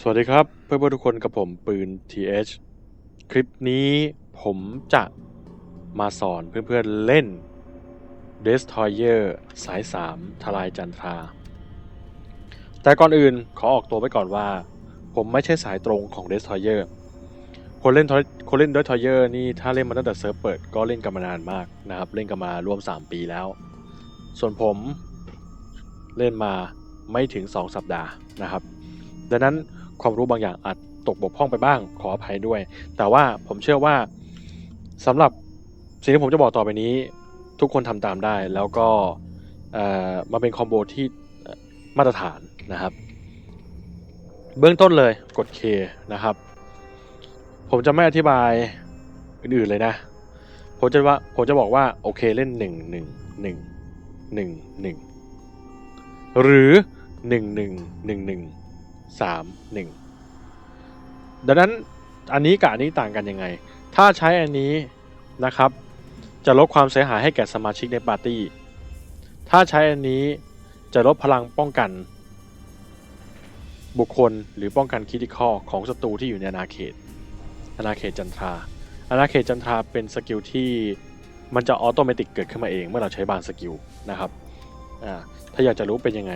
สวัสดีครับเพื่อนๆทุกคนกับผมปืน TH คลิปนี้ผมจะมาสอนเพื่อนๆเล่น Destroyer สาย 3 ทลายจันทรา แต่ก่อนอื่นขอออกตัวไปก่อนว่า ผมไม่ใช่สายตรงของ Destroyer คนเล่นคนเล่น Destroyer นี่ถ้าเล่นมาตั้งแต่เซิร์ฟเปิดก็เล่นกันมานานมากนะครับ เล่นกันมาร่วม 3 ปีแล้ว ส่วนผมเล่นมาไม่ถึง 2 สัปดาห์นะครับดังนั้น ความรู้บางอย่างอาจตกบกพร่องไปบ้างขออภัยด้วย แต่ว่าผมเชื่อว่าสำหรับสิ่งที่ผมจะบอกต่อไปนี้ ทุกคนทำตามได้ แล้วก็มาเป็นคอมโบที่มาตรฐานนะครับ เบื้องต้นเลยกด K นะครับ ผมจะไม่อธิบายอื่นๆเลยนะ ผมจะว่าผมจะบอกว่าโอเคเล่นหนึ่งหนึ่งหนึ่งหนึ่งหนึ่งหรือหนึ่งหนึ่งหนึ่งหนึ่ง สามหนึ่งดังนั้นอันนี้กับอันนี้ต่างกันยังไง ถ้าใช้อันนี้นะครับ จะลดความเสียหายให้แก่สมาชิกในปาร์ตี้ ถ้าใช้อันนี้จะลดพลังป้องกัน บุคคลหรือป้องกันคิติคอของศัตรูที่อยู่ในอาณาเขต อาณาเขตจันทรา อาณาเขตจันทราเป็นสกิลที่มันจะออโตเมติกเกิดขึ้นมาเองเมื่อเราใช้บางสกิลนะครับ ถ้าอยากจะรู้เป็นยังไง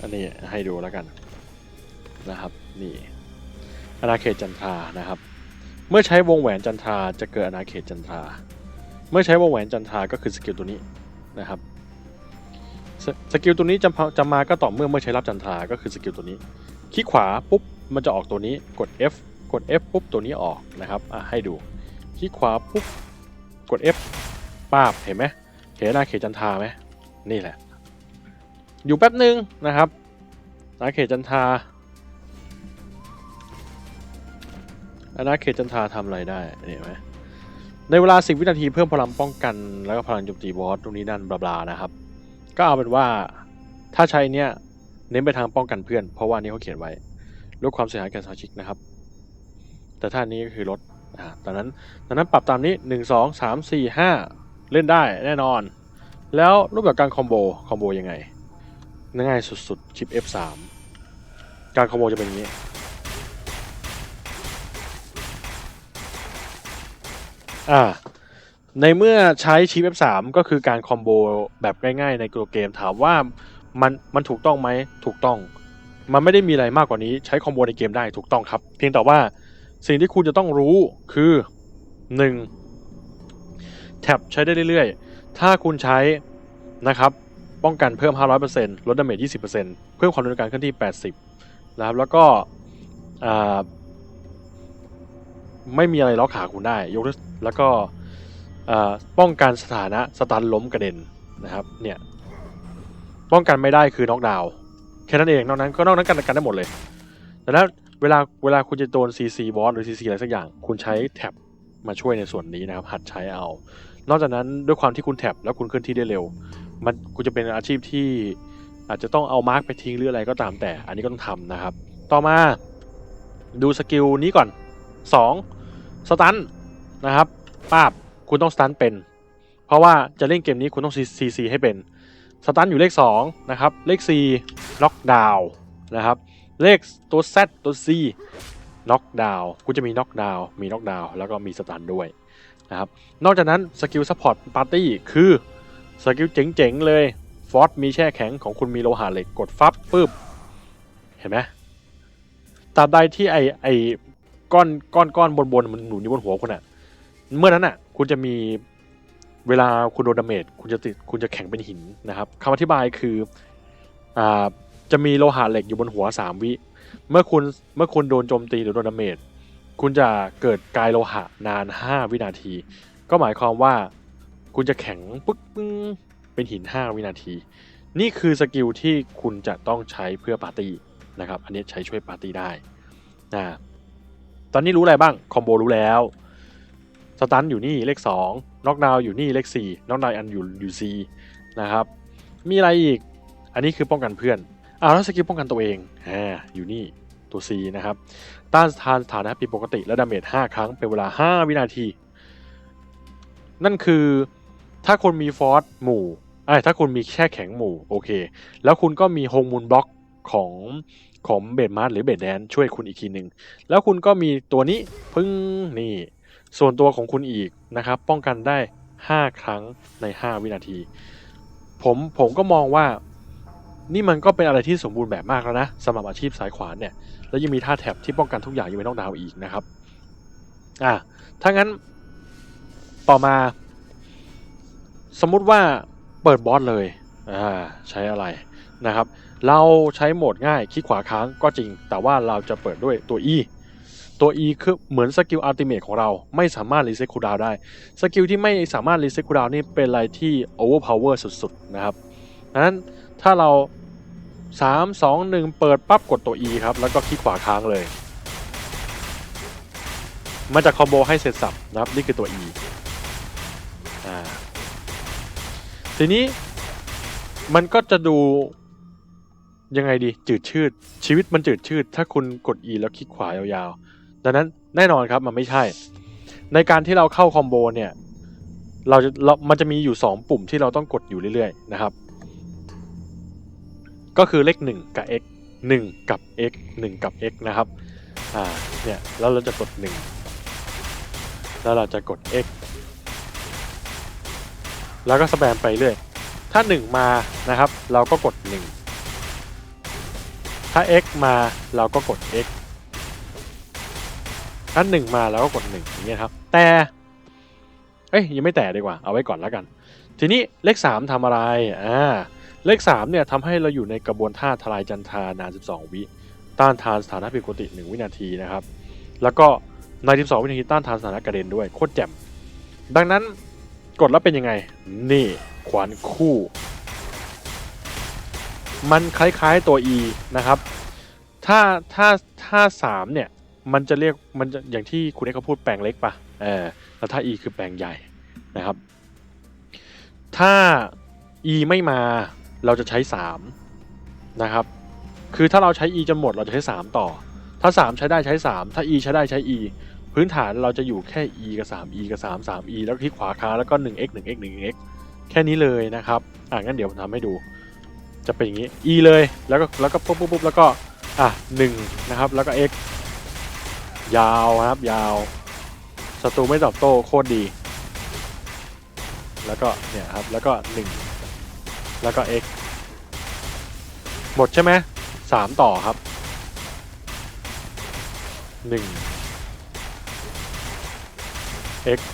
อันนี้ให้ดูแล้วกันนะครับ นี่อาณาเขตจันทรานะครับ เมื่อใช้วงแหวนจันทราจะเกิดอาณาเขตจันทราเมื่อใช้วงแหวนจันทราก็คือสกิลตัวนี้นะครับสสกิลตัวนี้จะจะมาก็ต่อเมื่อเมื่อใช้รับจันทราก็คือสกิลตัวนี้คลิกขวาปุ๊บมันจะออกตัวนี้กด F กด F ปุ๊บตัวนี้ออกนะครับอะให้ดูคลิกขวาปุ๊บกด F ป้าบเห็นไหมเห็นอาณาเขตจันทราไหมนี่แหละ อยู่แป๊บหนึ่งนะครับอาณาเขตจันทาอาณาเขตจันทาทำอะไรได้นี่เห็นไหมในเวลา 10 วินาทีเพิ่มพลังป้องกัน แล้วก็พลังโจมตีบอสตรงนี้นั่นบลาๆนะครับ ก็เอาเป็นว่าถ้าใช้เนี่ยเน้นไปทางป้องกันเพื่อน เพราะว่านนี้เขาเขียนไว้ลดความเสียหายแก่สมาชิกนะครับ แต่ถ้านนี้ก็คือลดอ่าตอนนั้นตอนนั้นปรับตามนี้ 1 2 3 4 5 เล่นได้แน่นอน แล้วรูปแบบการคอมโบคอมโบยังไง ง่ายสุดๆ ชิป F3 การคอมโบจะเป็นอย่างนี้ อ่า ในเมื่อใช้ชิป F3 ก็คือการคอมโบแบบง่ายๆในตัวเกมถามว่ามันมันถูกต้องไหมถูกต้อง มันไม่ได้มีอะไรมากกว่านี้ใช้คอมโบในเกมได้ถูกต้องครับ เพียงแต่ว่าสิ่งที่คุณจะต้องรู้คือ 1. แท็บใช้ได้เรื่อยๆ ถ้าคุณใช้นะครับ ป้องกันเพิ่ม 500%ลดดาเมจ 20%เพิ่มความเร็วในการเคลื่อนที่ 80 นะครับ แล้วก็ไม่มีอะไรล็อกขาคุณได้ ยกแล้วก็ป้องกันสถานะสตันล้มกระเด็นนะครับ เนี่ย ป้องกันไม่ได้คือน็อกดาวน์แค่นั้นเองนอกนั้นก็นอกนั้นกันกันได้หมดเลย แต่ถ้าเวลาเวลาคุณจะโดน CC บอสหรือ CC อะไรสักอย่าง คุณใช้แท็บมาช่วยในส่วนนี้นะครับ หัดใช้เอา นอกจากนั้นด้วยความที่คุณแท็บแล้วคุณเคลื่อนที่ได้เร็ว มันคุณจะเป็นอาชีพที่อาจจะต้องเอามาร์กไปทิ้งหรืออะไรก็ตามแต่ อันนี้ก็ต้องทำนะครับ ต่อมาดูสกิลนี้ก่อน 2. สตันนะครับป้าบคุณต้องสตันเป็น เพราะว่าจะเล่นเกมนี้คุณต้อง CC ให้เป็นสตันอยู่เลข2นะครับเลข4น็อกดาวน์นะครับเลขตัว Z ตัว C น็อกดาวน์คุณจะมีน็อกดาวน์มีน็อกดาวน์แล้วก็มีสตันด้วยนะครับนอกจากนั้นสกิลซัพพอร์ตปาร์ตี้คือ สกิลเจ๋งๆเลยฟอสมีแช่แข็งของคุณมีโลหะเหล็กกดฟับปึ๊บ เห็นไหมตราบใดที่ไอไอก้อนก้อนก้อนบนบนมันหนุนอยู่บนหัวคุณอะเมื่อนั้นอะคุณจะมีเวลาคุณโดนดาเมจคุณจะติดคุณจะแข็งเป็นหินนะครับคำอธิบายคืออ่าจะมีโลหะเหล็กอยู่บนหัวสามวิ เมื่อคุณเมื่อคุณโดนโจมตีหรือโดนดาเมจคุณจะเกิดกายโลหะนาน 5 วินาที ก็หมายความว่า คุณจะแข็งปึ๊กปึ้งเป็นหิน 5 วินาที นี่คือสกิลที่คุณจะต้องใช้เพื่อปาร์ตี้นะครับ อันนี้ใช้ช่วยปาร์ตี้ได้นะตอนนี้รู้อะไรบ้าง คอมโบรู้แล้วสตันอยู่นี่เลข 2น็อกดาวอยู่นี่เลข4น็อกดาวอันอยู่อยู่ C นะครับ มีอะไรอีก อันนี้คือป้องกันเพื่อนอ้าวแล้วสกิลป้องกันตัวเองอ่าอยู่นี่ตัว C นะครับ ต้านทานสถานะผิดปกติและดาเมจ5ครั้งเป็นเวลา 5 วินาที นั่นคือ ถ้าคุณมีฟอสหมู่ไอ้ถ้าคุณมีแช่แข็งหมู่โอเค แล้วคุณก็มีโฮงมูลบล็อกของของเบดมาร์หรือเบดแดนช่วยคุณอีกทีหนึ่งแล้วคุณก็มีตัวนี้พึ่งนี่ ส่วนตัวของคุณอีกนะครับ ป้องกันได้ 5 ครั้งใน 5 วินาที ผมผมก็มองว่านี่มันก็เป็นอะไรที่สมบูรณ์แบบมากแล้วนะสำหรับอาชีพสายขวานเนี่ย แล้วยังมีท่าแท็บที่ป้องกันทุกอย่างยังไม่ต้องดาวอีกนะครับ อะถ้างั้นต่อมา สมมุติว่าเปิดบอสเลยอ่าใช้อะไรนะครับ เราใช้โหมดง่ายคลิกขวาค้างก็จริง แต่ว่าเราจะเปิดด้วยตัว E ตัว E คือเหมือนสกิลอัลติเมทของเราไม่สามารถรีเซ็ตคูลดาวได้สกิลที่ไม่สามารถรีเซ็ตคูลดาวนี่เป็นอะไรที่โอเวอร์พาวเวอร์สุดๆนะครับดังนั้นถ้าเรา 3 2 1 เปิดปั๊บกดตัว E ครับ แล้วก็คลิกขวาค้างเลย มันจะคอมโบให้เสร็จสับนะครับ นี่คือตัว E อ่า ทีนี้มันก็จะดูยังไงดีจืดชืด ชีวิตมันจืดชืด ถ้าคุณกด E แล้วคลิกขวายาวๆ ดังนั้นแน่นอนครับมันไม่ใช่ ในการที่เราเข้าคอมโบเนี่ยเราจะเรามันจะมีอยู่ 2 ปุ่มที่เราต้องกดอยู่เรื่อยๆนะครับ ก็คือเลข 1 กับ x 1 กับ x 1 กับ x นะครับอ่าเนี่ยแล้วเราจะกด 1 แล้วเราจะกด x แล้วก็สแปมไปเรื่อย ถ้า 1 มานะครับ เราก็กด 1 ถ้า x มาเราก็กด x ถ้า 1 มาเราก็กด 1 อย่างเงี้ยครับ แต่ เอ้ยยังไม่แต่ดีกว่า เอาไว้ก่อนแล้วกัน ทีนี้เลข 3ทำอะไร อ่า เลข 3 เนี่ยทำให้เราอยู่ในกระบวนท่าทลายจันทานาน 12 วิต้านทานสถานะผิดปกติ 1 วินาทีนะครับ แล้วก็ใน 12 วินาทีต้านทานสถานะกระเด็นด้วย โคตรแจ่ม ดังนั้น กดแล้วเป็นยังไง นี่ขวานคู่ มันคล้ายๆตัว E นะครับ ถ้าถ้าถ้าสามเนี่ย มันจะเรียกมันจะอย่างที่คุณเอกเขาพูดแปลงเล็กปะเออแล้วถ้า E คือแปลงใหญ่นะครับ ถ้า E ไม่มาเราจะใช้3นะครับ คือถ้าเราใช้ E จนหมดเราจะใช้3ต่อ ถ้า3ใช้ได้ใช้3ถ้า E ใช้ได้ใช้ E พื้นฐานเราจะอยู่แค่ E กับ 3 E กับ 3 3 E แล้วคลิกขวาค้างแล้วก็ 1x 1x 1x แค่นี้เลยนะครับอะงั้นเดี๋ยวผมทำให้ดู จะเป็นอย่างนี้ E เลยแล้วก็แล้วก็ปุ๊บปุ๊บปุ๊บแล้วก็อะ1นะครับแล้วก็ x ยาวครับยาวศัตรูไม่ตอบโต้โคตรดี แล้วก็เนี่ยครับแล้วก็ 1 แล้วก็ x หมดใช่ไหมสามต่อครับ 1 x 1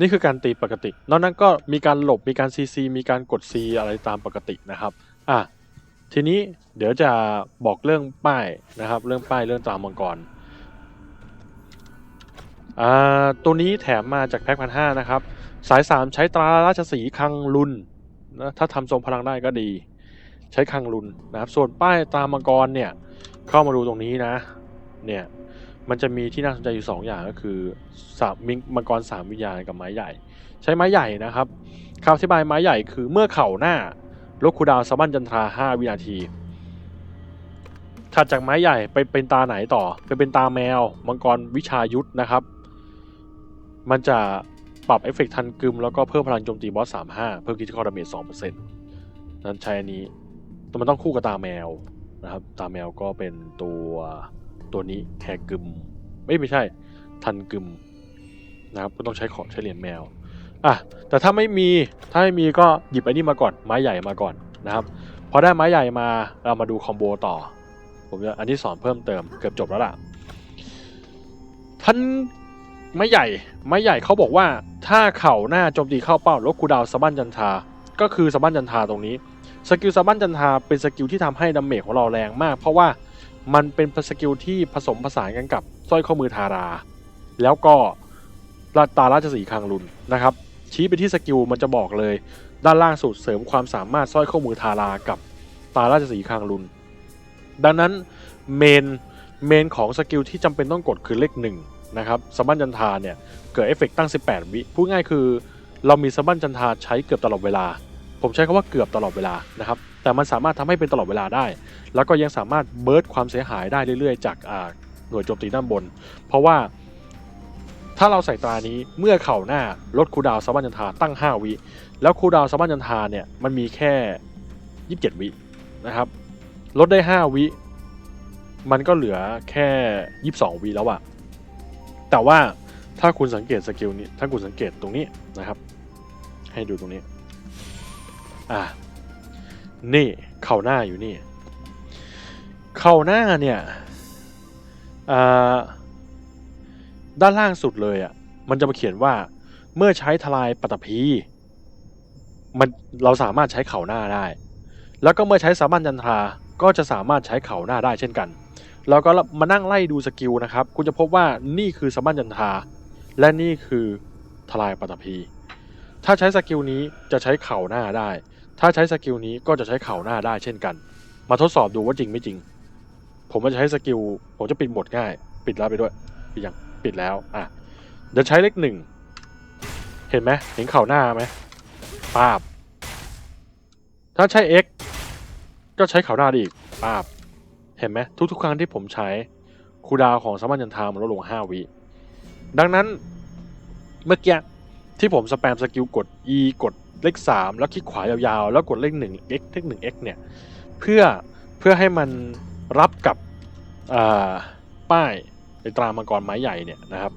นี่คือการตีปกติ นอกนั้นก็มีการหลบ มีการ CC มีการกด C อะไรตามปกตินะครับ อะ ทีนี้เดี๋ยวจะบอกเรื่องป้ายนะครับ เรื่องป้ายเรื่องตามมังกร อ่า ตัวนี้แถมมาจากแพ็คพันห้านะครับ สาย 3 ใช้ตราราชสีคังลุน นะถ้าทำทรงพลังได้ก็ดี ใช้คังลุนนะครับ ส่วนป้ายตามมังกรเนี่ย เข้ามาดูตรงนี้นะ เนี่ย มันจะมีที่น่าสนใจอยู่ 2 อย่างก็คือสามมังกรสามวิญญาณกับไม้ใหญ่ ใช้ไม้ใหญ่นะครับคำอธิบายไม้ใหญ่คือเมื่อเข่าหน้าลดคูดาวสะบั้นจันทรา 5 วินาทีถัดจากไม้ใหญ่ไปเป็นตาไหนต่อไปเป็นตาแมว มังกรวิชายุทธนะครับ มันจะ ปรับเอฟเฟกต์ทันกึมแล้วก็เพิ่มพลังโจมตีบอส35เพิ่มคิดคอร์ดาเมจ2%นั้นใช้อันนี้แต่มันต้องคู่กับตาแมวนะครับ ตาแมวก็เป็นตัวตัวนี้แฮกึมไม่ไม่ใช่ ทันกึมนะครับก็ต้องใช้ของใช้เหรียญแมวอะแต่ถ้าไม่มีถ้าไม่มีก็หยิบไอ้นี่มาก่อนไม้ใหญ่มาก่อนนะครับพอได้ไม้ใหญ่มาเรามาดูคอมโบต่อ ผมจะอันที่สอนเพิ่มเติมเกือบจบแล้วล่ะท่าน ไม้ใหญ่ไม้ใหญ่เขาบอกว่าถ้าเข่าหน้าโจมตีเข้าเป้าลดคูดาวสะบั้นจันทา ก็คือสะบั้นจันทาตรงนี้สกิลสะบั้นจันทาเป็นสกิลที่ทำให้ดาเมจของเราแรงมาก เพราะว่ามันเป็นสกิลที่ผสมผสานกันกับสร้อยข้อมือทารา แล้วก็ลาตาราชสีคังลุนนะครับ ชี้ไปที่สกิลมันจะบอกเลย ด้านล่างสุดเสริมความสามารถสร้อยข้อมือทารากับตาราชสีคังลุนดังนั้นเมนเมนของสกิลที่จำเป็นต้องกดคือเลขหนึ่ง นะครับสบั้นจันทาเนี่ยเกิดเอฟเฟกต์ตั้ง 18 วิพูดง่ายคือ เรามีสบั้นจันทาใช้เกือบตลอดเวลา ผมใช้คำว่าเกือบตลอดเวลานะครับแต่มันสามารถทำให้เป็นตลอดเวลาได้ แล้วก็ยังสามารถเบิร์ดความเสียหายได้เรื่อยๆ จากาหน่วยโจมตีด้านบน เพราะว่าถ้าเราใส่ตรานี้เมื่อเข่าหน้าลดคูดาวสมารถจันทาตั้ง 5 วิ แล้วคูดาวสมารถจันทาเนี่ยมันมีแค่ 27 วินะครับลดได้ 5 วิ มันก็เหลือแค่ 22 วิแล้วอะ แต่ว่าถ้าคุณสังเกตสกิลนี้ ถ้าคุณสังเกตตรงนี้นะครับ ให้ดูตรงนี้ อ่า นี่เข่าหน้าอยู่นี่ เข่าหน้าเนี่ยด้านล่างสุดเลยอะ่ะ มันจะมาเขียนว่า เมื่อใช้ทลายปัตตภีมันเราสามารถใช้เข่าหน้าได้ แล้วก็เมื่อใช้สามัญจันทราก็จะสามารถใช้เข่าหน้าได้เช่นกัน เราก็มานั่งไล่ดูสกิลนะครับ คุณจะพบว่านี่คือสมัญจันทา และนี่คือทลายปัตตภีถ้าใช้สกิลนี้จะใช้เข่าหน้าได้ ถ้าใช้สกิลนี้ก็จะใช้เข่าหน้าได้เช่นกัน มาทดสอบดูว่าจริงไม่จริง ผมจะใช้สกิล ผมจะปิดหมดง่าย ปิดแล้วไปด้วยปิดยังปิดแล้วอะเดี๋ยวใช้เลขหนึ่งเห็นไหมเห็นเข่าหน้าไหมปาบ ถ้าใช้ X ก็ใช้เข่าหน้าได้อีกปาบ เห็นไหมทุกๆ ครั้งที่ผมใช้คูดาวของสามัญยันทามันลดลง 5 วิ ดังนั้นเมื่อกี้ที่ผมสแปมสกิลกด E กดเลข 3 แล้วคลิกขวายาวๆ แล้วกดเลข1 x เลข1 x เนี่ยเพื่อเพื่อให้มันรับกับป้ายในตรามังกรไม้ใหญ่เนี่ยนะครับ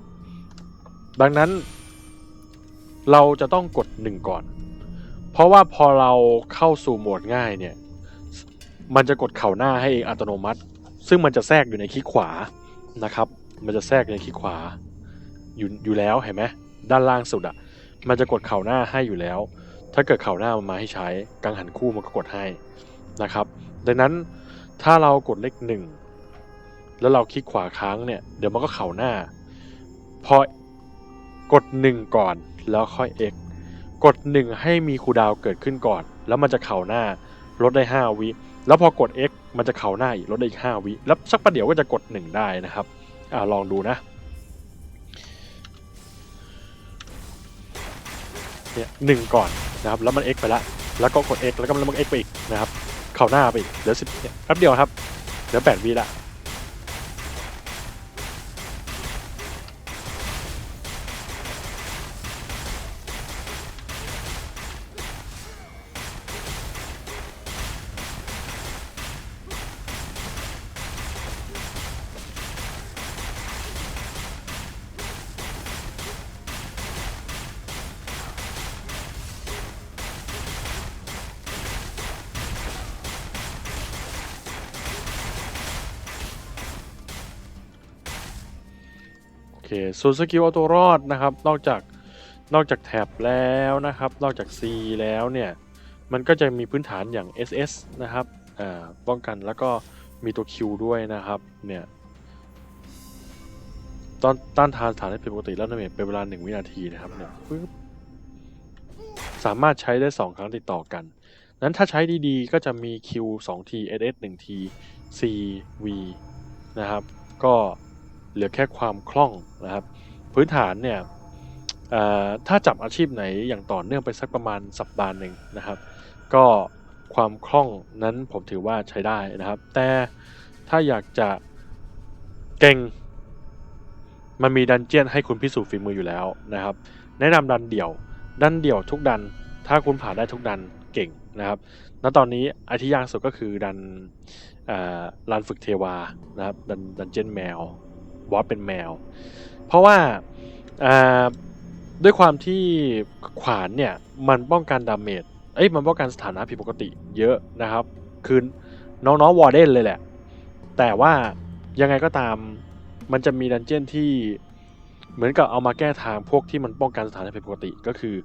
ดังนั้นเราจะต้องกด 1 ก่อน เพราะว่าพอเราเข้าสู่โหมดง่ายเนี่ย มันจะกดเข่าหน้าให้เองอัตโนมัติ ซึ่งมันจะแทรกอยู่ในคลิกขวานะครับ มันจะแทรกในคลิกขวาอยู่อยู่แล้วเห็นไหมด้านล่างสุดอะ่ะมันจะกดเข่าหน้าให้อยู่แล้ว ถ้าเกิดเข่าหน้ามันมาให้ใช้กังหันคู่มันก็กดให้นะครับ ดังนั้นถ้าเรากดเลขหนึ่งแล้วเราคลิกขวาค้างเนี่ยเดี๋ยวมันก็เข่าหน้า พอกดหนึ่งก่อนแล้วค่อย x กดหนึ่งให้มีคูดาวเกิดขึ้นก่อน แล้วมันจะเข่าหน้าลดได้ 5 วิ แล้วพอกด x มันจะเข่าหน้าอีกลดได้อีก 5 วิ แล้วสักประเดี๋ยวก็จะกด 1 ได้นะครับ อ่าลองดูนะ เนี่ยหนึ่งก่อนนะครับ แล้วมัน x ไปละแล้วก็กด x แล้วก็มัน x ไปอีกนะครับ เข่าหน้าไปอีก เหลือสิบเนี่ยแป๊บเดียวครับ เหลือแปดวิละ เคส่วนสกิลเอาตัวรอดนะครับ นอกจากนอกจากแท็บแล้วนะครับ นอกจาก C แล้วเนี่ย มันก็จะมีพื้นฐานอย่าง SS นะครับอ่าป้องกันแล้วก็มีตัว Q ด้วยนะครับเนี่ยตอนต้านทานสถานที่ผิดปกติแล้วนะเมเป็นเวลา 1 วินาทีนะครับเนี่ยปึ๊บสามารถใช้ได้ 2 ครั้งติดต่อกัน นั้นถ้าใช้ดีๆ ก็จะมี Q 2ที SS 1ที C V นะครับ ก็ เหลือแค่ความคล่องนะครับ พื้นฐานเนี่ยถ้าจับอาชีพไหนอย่างต่อเนื่องไปสักประมาณสัปดาห์หนึ่งนะครับ ก็ความคล่องนั้นผมถือว่าใช้ได้นะครับ แต่ถ้าอยากจะเก่ง มันมีดันเจียนให้คุณพิสูจน์ฝีมืออยู่แล้วนะครับ แนะนำดันเดี่ยว ดันเดี่ยวทุกดัน ถ้าคุณผ่านได้ทุกดันเก่งนะครับ ณ ตอนนี้ไอที่ยากสุดก็คือดันเอ่อลานฝึกเทวานะครับ ดันดันเจียนแมว บอสเป็นแมว เพราะว่าด้วยความที่ขวานเนี่ยมันป้องกันดาเมจเอ้ยมันป้องกันสถานะผิดปกติเยอะนะครับ คือน้องๆวอร์เดนเลยแหละ แต่ว่ายังไงก็ตามมันจะมีดันเจียนที่เหมือนกับเอามาแก้ทางพวกที่มันป้องกันสถานะผิดปกติก็คือ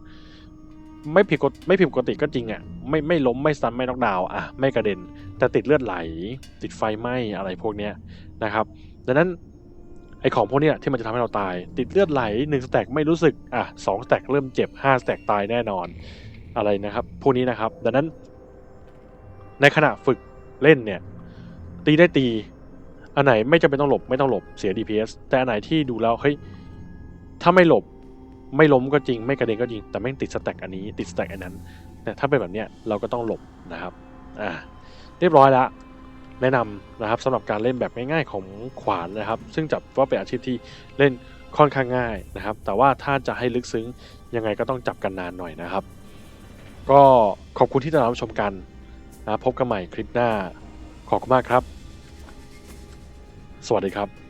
ไม่ผิดกไม่ผิดปกติก็จริงอะ่ะไม่ไม่ล้มไม่ซ้ำไม่น็อกดาวอะไม่กระเด็น แต่ติดเลือดไหล ติดไฟไหม้อะไรพวกเนี้ยนะครับ ดังนั้น ไอของพวกนี้ที่มันจะทำให้เราตาย ติดเลือดไหลหนึ่งสแต็กไม่รู้สึกอะสองสแต็กเริ่มเจ็บห้าสแต็กตายแน่นอนอะไรนะครับ พวกนี้นะครับ ดังนั้น ในขณะฝึกเล่นเนี่ย ตีได้ตี อันไหนไม่จำเป็นต้องหลบไม่ต้องหลบเสีย DPS แต่อันไหนที่ดูแล้วเฮ้ยถ้าไม่หลบไม่ล้มก็จริงไม่กระเด็นก็จริง แต่แม่ติดสแต็กอันนี้ติดสแต็กอันนั้นเนี่ยถ้าเป็นแบบเนี้ยเราก็ต้องหลบนะครับอ่าเรียบร้อยแล้ว แนะนำนะครับสำหรับการเล่นแบบง่ายๆของขวานนะครับ ซึ่งจับว่าเป็นอาชีพที่เล่นค่อนข้างง่ายนะครับ แต่ว่าถ้าจะให้ลึกซึ้งยังไงก็ต้องจับกันนานหน่อยนะครับ ก็ขอบคุณที่ติดตามรับชมกันนะพบกันใหม่คลิปหน้าขอบคุณมากครับ สวัสดีครับ